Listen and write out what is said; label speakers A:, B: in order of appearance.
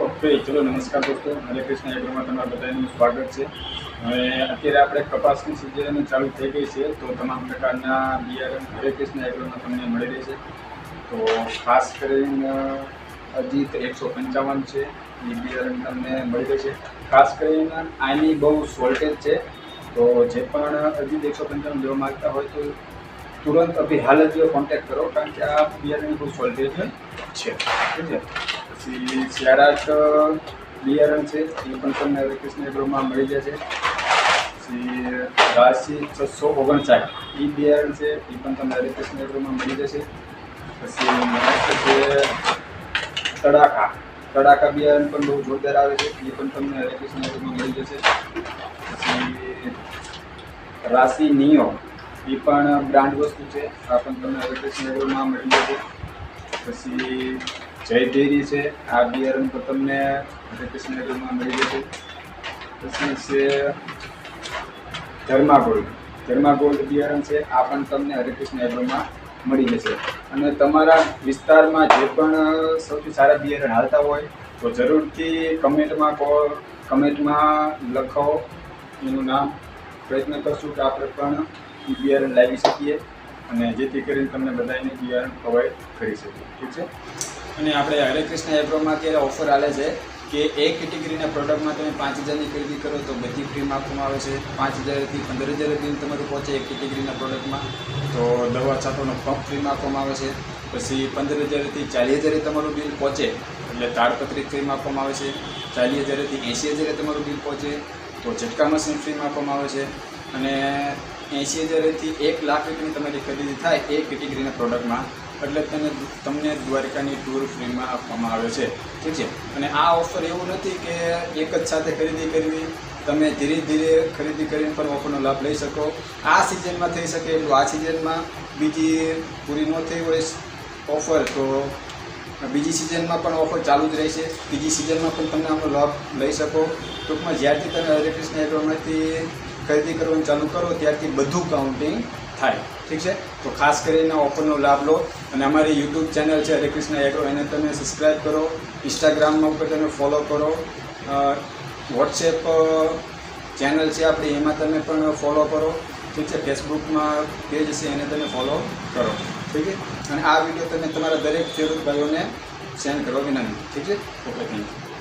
A: Okay ચલો નમસ્કાર દોસ્તો. હરે કૃષ્ણ એગ્રોમાં તમારા બધાનું સ્વાગત છે. હવે અત્યારે આપણે કપાસની સિઝન ચાલુ થઈ ગઈ છે, તો તમામ પ્રકારના બિયારણ હરે કૃષ્ણ એગ્રોમાં તમને મળી રહેશે. તો ખાસ કરીને અજીત એકસો પંચાવન છે, એ બિયારણ તમને મળી રહેશે. ખાસ કરીને આની બહુ શોર્ટેજ છે, તો જે પણ અજીત એકસો પંચાવન લેવા માગતા હોય તો તુરંત અભી હાલ જ કોન્ટેક્ટ કરો, કારણ કે આ બિયારણની બહુ શોર્ટેજ છે. છે. પછી શિયાળાટ બિયારણ છે, એ પણ તમને કૃષ્ણ એગ્રોમાં મળી જશે. પછી રાશિ છસો ઓગણસાઠ એ બિયારણ છે, એ પણ તમને કૃષ્ણ એગ્રોમાં મળી જશે. પછી તડાકા તડાકા બિયારણ પણ બહુ જોરદાર આવે છે, એ પણ તમને કૃષ્ણ એગ્રોમાં મળી જશે. પછી રાશિ નિયો, એ પણ બ્રાન્ડ વસ્તુ છે, આ પણ તમને કૃષ્ણ એગ્રોમાં મળી જશે. પછી જય ડેરી છે. આ બિયારણ પણ તમને કૃષ્ણ મળી જશે. પછી છે ધર્મા ગોલ્ડ ધર્મા ગોલ્ડ બિયારણ છે. આ પણ તમને હરેકૃષ્ણ એગ્રોમાં મળી જશે. અને તમારા વિસ્તારમાં જે પણ સૌથી સારા બિયારણ હાલતા હોય, તો જરૂરથી કમેન્ટમાં કો કમેન્ટમાં લખો. એનું નામ પ્રયત્ન કરશું કે આપણે પણ બિયારણ લાવી શકીએ. અને જેથી કરીને તમને બધાને બિયારણ પ્રોવાઈડ કરી શકીએ. ઠીક છે? અને આપણે હરે કૃષ્ણ એગ્રોમાં અત્યારે ઓફર આવે છે કે એક કેટેગરીના પ્રોડક્ટમાં તમે પાંચ હજારની ખરીદી કરો તો બધી ફ્રીમાં આપવામાં આવે છે. પાંચ હજારથી પંદર હજાર સુધી તમારું પહોંચે એક કેટેગરીના પ્રોડક્ટમાં તો દવા છાંટોનો પંપ ફ્રીમાં આપવામાં આવે છે. પછી પંદર હજારથી ચાલીસ હજારે તમારું બિલ પહોંચે. એટલે તાડપત્રી ફ્રીમાં આપવામાં આવે છે. ચાલીસ હજારથી એંસી હજારે તમારું બિલ પહોંચે. તો ઝટકા મશીન ફ્રીમાં આપવામાં આવે છે. અને એંશી હજારથી એક લાખ રૂપિયાની તમારી ખરીદી થાય એ કેટેગરીના પ્રોડક્ટમાં. એટલે તને તમને દ્વારકાની ટૂર ફ્રીમાં આપવામાં આવે છે. ઠીક છે? અને આ ઓફર એવું નથી કે એક જ સાથે ખરીદી કરવી. તમે ધીરે ધીરે ખરીદી કરીને પણ ઓફરનો લાભ લઈ શકો. આ સિઝનમાં થઈ શકે એટલું આ સિઝનમાં. બીજી પૂરી ન થઈ હોય ઓફર તો બીજી સિઝનમાં પણ ઓફર ચાલુ જ રહેશે. બીજી સિઝનમાં પણ તમને આનો લાભ લઈ શકો. ટૂંકમાં જ્યારથી તમે હરે કૃષ્ણ એગ્રોમાંથી ખરીદી કરવાનું ચાલુ કરો, ત્યારથી બધું કાઉન્ટિંગ થાય. ઠીક છે? તો ખાસ કરીને ઓફરનો લાભ લો. અને અમારી યુટ્યુબ ચેનલ છે હરે કૃષ્ણ એગ્રો, એને તમે સબસ્ક્રાઈબ કરો. ઇન્સ્ટાગ્રામમાં ઉપર તમે ફોલો કરો. વોટ્સએપ ચેનલ છે આપણી, એમાં તમે પણ ફોલો કરો. ઠીક છે? ફેસબુકમાં પેજ છે, એને તમે ફોલો કરો. ઠીક છે? અને આ વીડિયો તમે તમારા દરેક ખેડૂત ભાઈઓને સેન્ડ કરવા વિનંતી ઠીક છે? Okay thank you